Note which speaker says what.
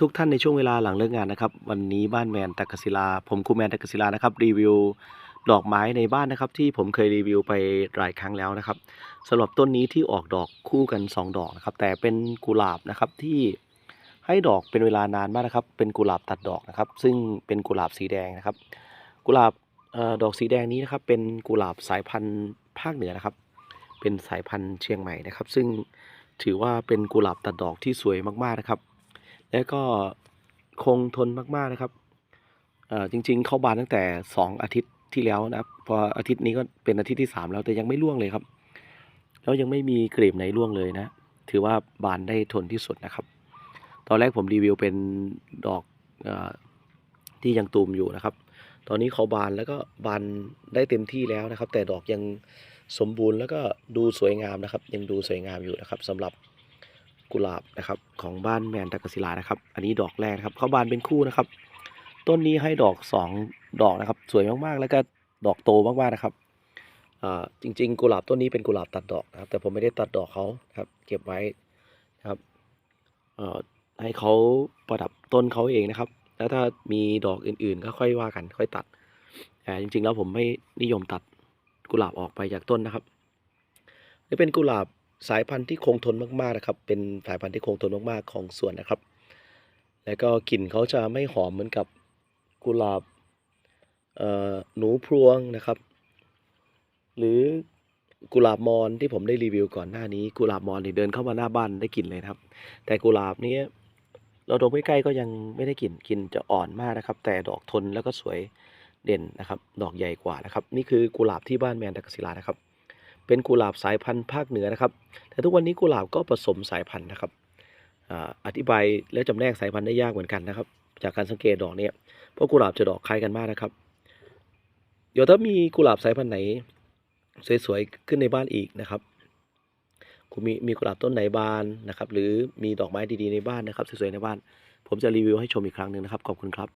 Speaker 1: ทุกท่านในช่วงเวลาหลังเลิกงานนะครับ วันนี้บ้านแมนตะกศิลา ผมครูแมนตะกศิลานะครับรีวิวดอกไม้ในบ้านนะครับ ที่ผมเคยรีวิวไปหลายครั้งแล้วนะครับสำหรับต้นนี้ที่ออกดอกคู่กัน 2 ดอกนะครับ แต่เป็นกุหลาบนะครับที่ให้ดอกเป็นเวลานานมากนะครับ เป็นกุหลาบตัดดอกนะครับ ซึ่งเป็นกุหลาบสีแดงนะครับ กุหลาบออดอกสีแดงนี้นะครับ เป็นกุหลาบสายพันธุ์ภาคเหนือนะครับ เป็นสายพันธุ์เชียงใหม่นะครับ ซึ่งถือว่าเป็นกุหลาบตัดดอกที่สวยมากๆนะครับ แล้วก็คงทนมากๆนะครับเอ่อจริง ๆ เข้าบานตั้งแต่ 2 อาทิตย์ที่แล้วนะครับ พออาทิตย์นี้ก็เป็นอาทิตย์ที่ 3 แล้วแต่ยังไม่ร่วงเลยครับ แล้วยังไม่มีกลีบไหนร่วงเลยนะ ถือว่าบานได้ทนที่สุดนะครับ ตอนแรกผมรีวิวเป็นดอกเออที่ยังตูมอยู่นะครับ ตอนนี้เขาบานแล้วก็บานได้เต็มที่แล้วนะครับ แต่ดอกยังสมบูรณ์แล้วก็ดูสวยงามนะครับ ยังดูสวยงามอยู่นะครับสำหรับ กุหลาบนะครับ ของบ้านแมนตะกศิลานะครับ อันนี้ดอกแรกครับเขาบานเป็นคู่นะครับ ต้นนี้ให้ดอกสองดอกนะครับ สวยมากๆ แล้วก็ดอกโตมากๆนะครับจริง ๆ กุหลาบต้นนี้เป็นกุหลาบตัดดอกนะครับ แต่ผมไม่ได้ตัดดอกเขาครับ เก็บไว้นะครับให้เขาประดับต้นเขาเองนะครับ แล้วถ้ามีดอกอื่นๆก็ค่อยว่ากันค่อยตัดแต่จริง ๆ แล้วผมไม่นิยมตัดกุหลาบออกไปจากต้นนะครับนี่เป็นกุหลาบ สายพันธุ์ที่คงทนมากๆนะครับ เป็นสายพันธุ์ที่คงทนมากๆของสวนนะครับ แล้วก็กลิ่นเขาจะไม่หอมเหมือนกับกุหลาบหนูพรวงนะครับ หรือกุหลาบมอนที่ผมได้รีวิวก่อนหน้านี้กุหลาบมอนนี่เดินเข้ามาหน้าบ้านได้กลิ่นเลยครับ แต่กุหลาบนี้เราดมใกล้ๆก็ยังไม่ได้กลิ่นกลิ่นจะอ่อนมากนะครับ แต่ดอกทนแล้วก็สวยเด่นนะครับ ดอกใหญ่กว่านะครับ นี่คือกุหลาบที่บ้านแมนตะกศิลานะครับ เป็นกุหลาบสายพันธุ์ภาคเหนือนะครับ แต่ทุกวันนี้กุหลาบก็ผสมสายพันธุ์นะครับอธิบายแล้วจำแนกสายพันธุ์ได้ยากเหมือนกันนะครับ จากการสังเกตดอกเนี่ยเพราะกุหลาบจะดอกคล้ายกันมากนะครับ เดี๋ยวถ้ามีกุหลาบสายพันธุ์ไหน สวยๆขึ้นในบ้านอีกนะครับคุณมีมีกุหลาบต้นไหนบานนะครับ หรือมีดอกไม้ดีๆในบ้านนะครับสวยๆในบ้าน ผมจะรีวิวให้ชมอีกครั้งหนึ่งนะครับ ขอบคุณครับ